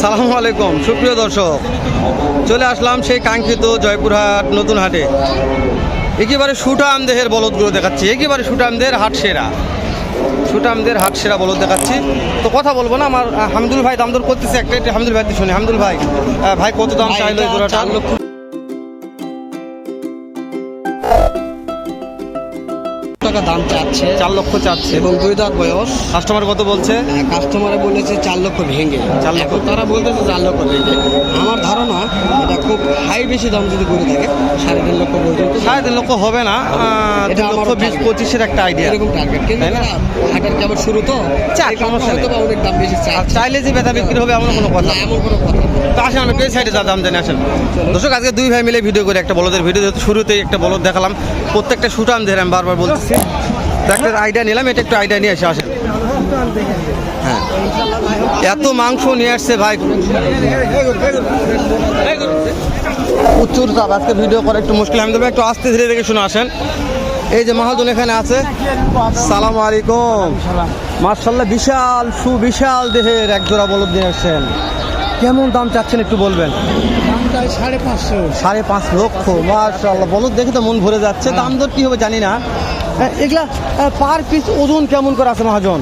সালামু আলাইকুম সুপ্রিয় দর্শক। চলে আসলাম সেই কাঙ্ক্ষিত জয়পুরহাট নতুন হাটে। একেবারে সুটাম দেহের বলদগুলো দেখাচ্ছি। একেবারে সুটাম দেহের হাট সেরা। সুটামদের হাট সেরা বলদ দেখাচ্ছি। তো কথা বলব না আমার হামদুল ভাই দাম দর করতেছে একটা হামদুল হামিদুল ভাই শুনি। হামদুল ভাই ভাই কত দাম চাইলো জোড়াটা? টাকা দাম চাচ্ছে। চার লক্ষ চাচ্ছে। এবং দুই দাঁত বয়স। কাস্টমার কত বলছে? কাস্টমারে বলেছে চার লক্ষ ভেঙে। চার লক্ষ। তারা বলতেছে চার লক্ষ ভেঙে। আমার ধারণা খুব হাই বেশি দাম যদি করে থাকে সাড়ে তিন লক্ষ পর্যন্ত। সাড়ে তিন লক্ষ হবে না এটা তিন লক্ষ বিশ পঁচিশের একটা আইডিয়া এরকম টার্গেট কিন্তু তাই না? হাটের কেবল শুরু তো? সমস্যা নেই। বা অনেক দাম বেশি আর চাইলে যে বেচা বিক্রি হবে এমন কোনো কথা। এমন কোনো কথা। তো আসেন আমরা এই সাইডে যা দাম জানি আসেন। দর্শক আজকে দুই ভাই মিলে ভিডিও করে একটা বলদের ভিডিও যেহেতু শুরুতেই একটা বলদ দেখালাম প্রত্যেকটা সুটান ধরে আমি বারবার বলতেছি তো একটা আইডিয়া নিলাম এটা একটু আইডিয়া নিয়ে এসে আসেন। হ্যাঁ। এত মাংস নিয়ে আসছে ভাই। প্রচুর চাপ আজকে ভিডিও করা একটু মুশকিল। আমি তবে একটু আস্তে ধীরে দেখে শুনে আসেন। এই যে মহাজন এখানে আছে। সালাম আলাইকুম। মার্শাল্লাহ বিশাল সুবিশাল দেহের এক জোড়া বলদ নিয়ে আসছেন। কেমন দাম চাচ্ছেন একটু বলবেন? সাড়ে পাঁচশো সাড়ে পাঁচ লক্ষ মার্শাল্লাহ বলদ দেখে তো মন ভরে যাচ্ছে। দাম দর কি হবে জানি না। হ্যাঁ, এগুলা পার পিস ওজন কেমন করে আছে মহাজন?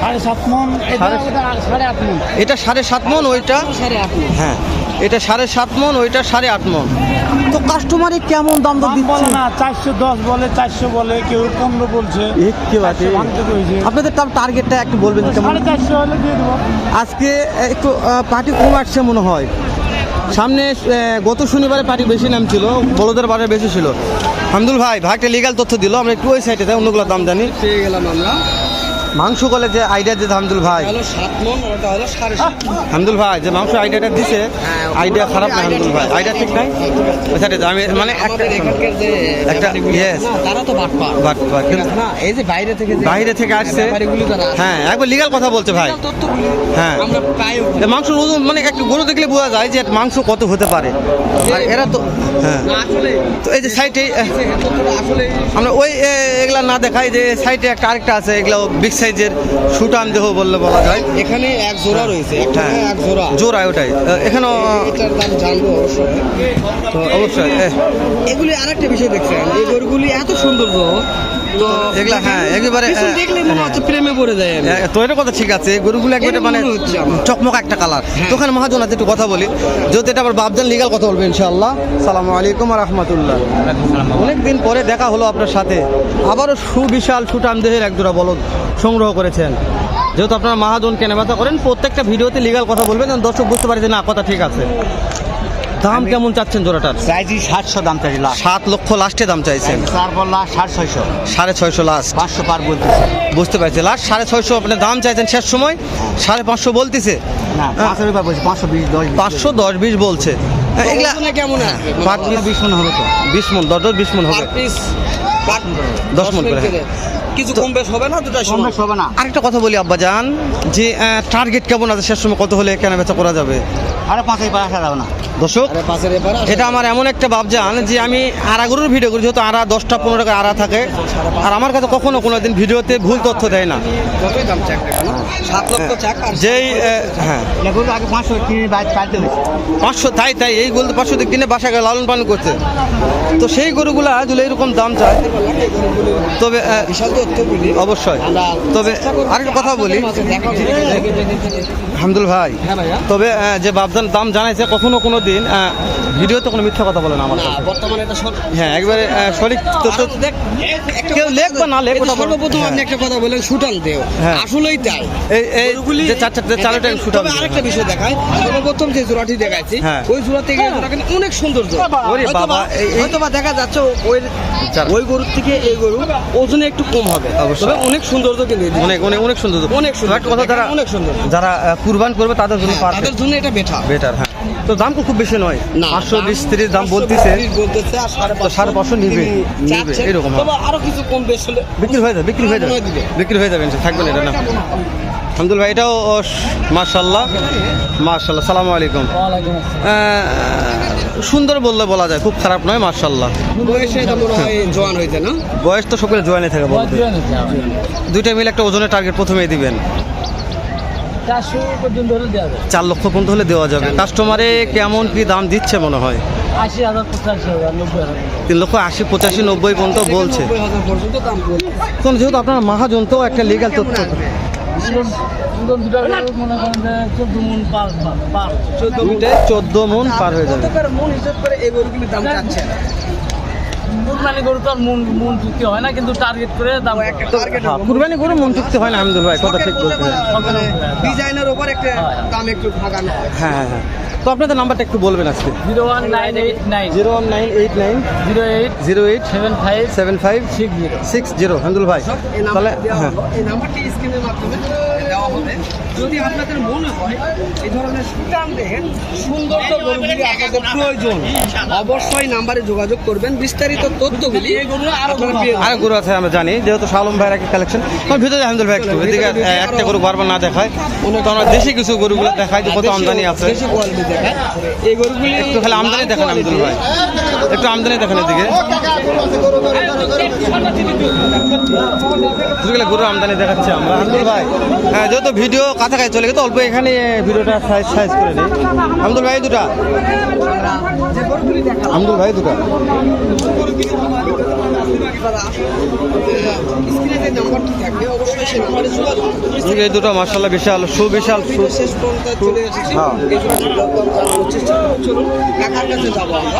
সাড়ে সাত মন সাড়ে- সাড়ে আট মন। এটা সাড়ে সাত মন ওইটা? সাড়ে আট মন। হ্যাঁ। এটা সাড়ে সাত মন ওইটা সাড়ে আট মন। তো কাস্টমারে কেমন দাম দাম বলে না চারশো দশ বলে চারশো বলে কেউ পনেরো বলছে। আপনাদের তার টার্গেটটা একটু বলবেন সাড়ে চারশো হলে দিয়ে দেবো। আজকে একটু পার্টি কম আসছে মনে হয়। সামনে গত শনিবারে পার্টি বেশি নাম ছিল বড়দের বাজার বেশি ছিল। হামদুল ভাই ভাইটা লিগাল তথ্য দিল আমরা একটু ওই সাইডে যাই অন্যগুলোর দাম জানি। পেয়ে গেলাম আমরা। মাংস কলে যে আইডিয়া দিতে হামদুল ভাই। হামদুল ভাই যে মাংস আইডিয়াটা দিছে আইডিয়া খারাপ না হামদুল ভাই? আইডিয়া ঠিক নাই? সাইডে যাই। আমি মানে একটা একটা- না, তারা তো বাটপা না? এই যে বাইরে থেকে বাইরে থেকে আসছে। ব্যাপারীগুলো হ্যাঁ একবার লিগাল কথা বলছে ভাই। হ্যাঁ। আমরা মাংস ওজন মানে একটু গরু দেখলে বোঝা যায় যে মাংস কত হতে পারে। আর এরা তো হ্যাঁ আসলে তো এই যে সাইডে আমরা ওই এগুলা না দেখাই যে সাইডে একটা আরেকটা আছে এগুলো বিগ সাইজের সুটান দেহ বললে বলা যায়। এখানে এক জোড়া রয়েছে একটা হ্যাঁ। এক জোড়া। জোড়া ওটাই। এখানে এখানেও এটার দাম জানব অবশ্যই। তো অবশ্যই এগুলি আরেকটা বিষয় দেখছেন এই গরুগুলি এত সুন্দর তো এগুলা হ্যাঁ একেবারে দেখলে মনে হচ্ছে প্রেমে পড়ে যায় তো এটা কথা ঠিক আছে গরুগুলো একবারে মানে চকমক একটা কালার তো ওখানে মহাজন আছে একটু কথা বলি। যদি এটা আবার বাবজান লিগাল কথা বলবে ইনশাআল্লাহ। সালামু আলাইকুম রহমতুল্লাহ। অনেক দিন পরে দেখা হলো আপনার সাথে। আবারও সুবিশাল সুটাম দেহের এক জোড়া বলদ সংগ্রহ করেছেন। যেহেতু আপনারা মহাজন কেনাবেচা করেন প্রত্যেকটা ভিডিওতে লিগাল কথা বলবেন দর্শক বুঝতে পারে যে না কথা ঠিক আছে। দাম কেমন চাচ্ছেন জোড়াটার? চাইছি সাতশো দাম চাইছি লাস্ট সাত লক্ষ লাস্টে দাম চাইছেন। চার লাস্ট সাড়ে ছয়শো। সাড়ে ছয়শো লাস্ট পাঁচশো পার বলতেছে। বুঝতে পারছি। লাস্ট সাড়ে ছয়শো আপনার দাম চাইছেন শেষ সময়? সাড়ে পাঁচশো বলতেছে? না পাঁচশো বলছি পাঁচশো বিশ দশ পাঁচশো দশ বিশ বলছে। হ্যাঁ, এগুলা কেমন? বিশ মন হবে তো। বিশ মন দশ দশ বিশ মন হবে। দশ মন করে, কিছু কম বেশ হবে না? দুটাই কম বেশ হবে না। আরেকটা কথা বলি আব্বা জান যে টার্গেট কেমন আছে? শেষ সময় কত হলে কেনা বেচা করা যাবে? আরে পাঁচ পাঁচ আসা যাবে না। দর্শক এটা আমার এমন একটা ভাবজান যে আমি আড়াগরুর ভিডিও করি যেহেতু আড়া দশটা পনেরো টাকা আড়া থাকে। আর আমার কাছে কখনো কোনো দিন ভিডিওতে ভুল তথ্য দেয় না। আর যেই হ্যাঁ। পাঁচশো তাই তাই এই গরু পাঁচশো দিয়ে কিনে গিয়ে লালন পালন করছে। তো সেই গরুগুলা যদি এরকম দাম চায় তবে অবশ্যই তবে আরেকটা কথা বলি। হামদুল ভাই তবে যে বাবদান দাম জানাইছে কখনো কোনো দিন ভিডিওতে কোনো মিথ্যা কথা বলে না আমার বর্তমানে হ্যাঁ একবারে সঠিক দেখ, কেউ লেখ বা না লেখ, সর্বপ্রথম আপনি হ্যাঁ। একটা কথা বলেন সুটান দেও হ্যাঁ। আসলেই তাই এই যে চার চারটে চারোটা তবে শুটাম আরেকটা বিষয় দেখায় সর্বপ্রথম যে জোড়াটি দেখাচ্ছি হ্যাঁ। ওই জোড়া থেকে অনেক সৌন্দর্য এই- হয়তোবা দেখা যাচ্ছে ওই। ওই গরুর থেকে এই গরু ওজনে একটু কম হবে। অবশ্যই। অনেক সৌন্দর্য কিন্তু অনেক অনেক অনেক সুন্দর অনেক সুন্দর কথা যারা অনেক সুন্দর যারা কুরবান করবে তাদের জন্য তাদের জন্য এটা বেটা বেটার হ্যাঁ। তো দাম তো খুব বেশি নয়। পাঁচশো বিশ তিরিশ দাম বলতেছে। সাড়ে পাঁচশো নিবে। নিবে। এরকম। আরও কিছু কম বেশ হলে বিক্রি হয়ে যাবে বিক্রি হয়ে যাবে। বিক্রি হয়ে যাবে থাকবে না এটা না। ভাই এটাও মার্শাল্লাহ মার্শাল্লাহ সালামু আলাইকুম। সুন্দর বললে বলা যায় খুব খারাপ নয় মার্শাল্লাহ বয়সে এটা জোয়ান হয়েছে না? বয়স তো সকলে জোয়ানে থাকে বলতে। দুইটা মিলে একটা ওজনের টার্গেট প্রথমেই দিবেন। চার লক্ষ পর্যন্ত হলে দেওয়া যাবে। কাস্টমারে কেমন কি দাম দিচ্ছে মনে হয়? তিন লক্ষ আশি পঁচাশি নব্বই পর্যন্ত বলছে। যেহেতু আপনার মহাজন তো একটা লিগাল তথ্য। চোদ্দ মন পার পার চোদ্দ দুইটায় চোদ্দ মন পার হয়ে যাবে। মন হিসাব করে এই গরুগুলির দাম চাচ্ছে কুরবানি গরু তো আর মন মন চুক্তি হয় না কিন্তু টার্গেট করে দাম হ্যাঁ, কুরবানি করে মন চুক্তি হয় না আহমদুল ভাই কথা ঠিক বলছেন। ডিজাইনের উপর একটা দাম একটু ভাগানো হ্যাঁ হ্যাঁ হ্যাঁ। তো আপনাদের নাম্বারটা একটু বলবেন আজকে। Zero one nine eight nine. Zero one nine eight nine. Zero eight. Zero eight. Seven five. Seven five. Six zero. Six zero Ahmadul ভাই তাহলে হ্যাঁ। এই নাম্বারটি স্ক্রিনের মাধ্যমে দেওয়া হবে। যদি আপনাদের মনে হয় এই ধরনের সুটান দেখেন সৌন্দর্য গরুগুলি আপনাদের প্রয়োজন অবশ্যই নাম্বারে যোগাযোগ করবেন। বিস্তারিত তথ্যগুলি। আর গরু আছে। আমরা জানি। যেহেতু শালম ভাইয়ের একটা কালেকশন আমার ভিতরে আহমদুল ভাই একটু। এদিকে একটা গরু বারবার না দেখায়। তো আমরা দেশি কিছু গরুগুলো দেখায় যে কত আমদানি আছে? এই গরুগুলি একটু খালি আমদানি দেখান আহমদুল ভাই। একটু আমদানি দেখেন এদিকে। গরু আমদানি দেখাচ্ছে আমরা। ভাই হ্যাঁ যেহেতু ভিডিও কাছাকাছি চলে গেছে অল্প এখানে ভিডিওটা সাইজ সাইজ করে নিই। ভাই দুটা। ভাই দুটা। এই দুটো মার্শাল্লাহ বিশাল সুবিশাল হ্যাঁ।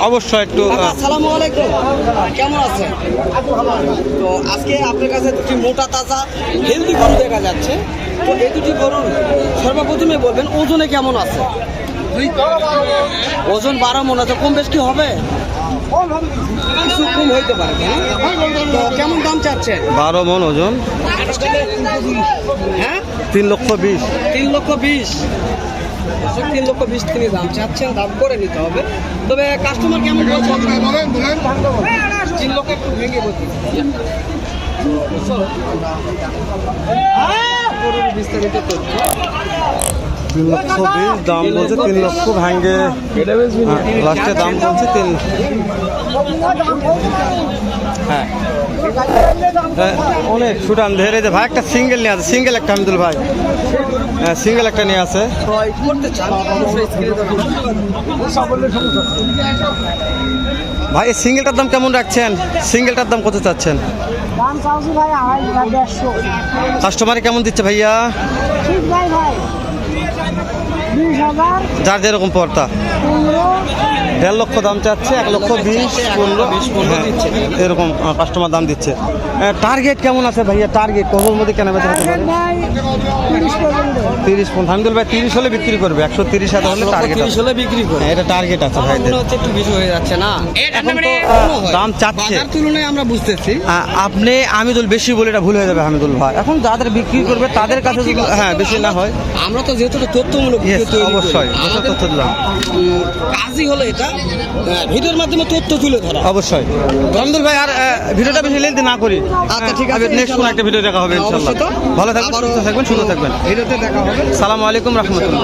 অবশ্যই একটু কাকা, আসসালামু আলাইকুম। কেমন আছেন? তো আজকে আপনার কাছে দুটি মোটা তাজা হেলদি গরু দেখা যাচ্ছে। তো এই দুটি গরুর সর্বপ্রথমে বলবেন ওজনে কেমন আছে? ওজন বারো মন আছে কম বেশ কি হবে? কিছু কম হইতে পারে তো কেমন দাম চাচ্ছেন? বারো মন ওজন। হ্যাঁ? তিন লক্ষ বিশ। তিন লক্ষ বিশ। তিন লক্ষ বিশ তিনি দাম চাচ্ছেন দাম করে নিতে হবে। তবে কাস্টমার কেমন তিন লক্ষ একটু ভেঙে গরুর বিস্তারিত তিন লক্ষ বিশ দাম বলছে তিন লক্ষ ভাঙ্গে। লাস্টে দাম বলছে তিন হ্যাঁ। হ্যাঁ, অনেক সুটান ধরে যে ভাই একটা সিঙ্গেল নিয়ে আছে সিঙ্গেল একটা আহমদুল ভাই। হ্যাঁ সিঙ্গেল একটা নিয়ে আছে। ভাই এই সিঙ্গেলটার দাম কেমন রাখছেন? সিঙ্গেলটার দাম কত চাচ্ছেন? কাস্টমারে কেমন দিচ্ছে ভাইয়া? যার যেরকম পনেরো দেড় লক্ষ দাম চাচ্ছে এক লক্ষ বিশ পনেরো। হ্যাঁ, এরকম কাস্টমার দাম দিচ্ছে। টার্গেট কেমন আছে ভাইয়া? টার্গেট কবর মধ্যে কেনা বেচা হতে পারে? তিরিশ তিরিশ পর্যন্ত ভাই তিরিশ হলে বিক্রি করবে একশো তিরিশ হাজার হলে টার্গেট তিরিশ হলে বিক্রি করে এটা টার্গেট আছে হচ্ছে একটু বেশি হয়ে যাচ্ছে না? এখন তো, দাম চাচ্ছে। তুলনায় আমরা বুঝতেছি। আপনি আমিদুল বেশি বলে এটা ভুল হয়ে যাবে হামিদুল ভাই। এখন যাদের বিক্রি করবে তাদের কাছে হ্যাঁ বেশি না হয়। আমরা তো যেহেতু তথ্যমূলক অবশ্যই, তথ্য দিলাম। কাজই হলো এটা। ভিডিওর মাধ্যমে তথ্য তুলে ধরা। অবশ্যই। হামিদুল ভাই আর ভিডিওটা বেশি লেন্থ না করি। আচ্ছা, ঠিক আছে, নেক্সট কোনো একটা ভিডিও দেখা হবে হ্যাঁ, ইনশাল্লাহ। ভালো থাকবেন সুস্থ থাকবেন সুন্দর থাকবেন। ভিডিওতে দেখা হবে। সালামু আলাইকুম রহমতুল্লাহ।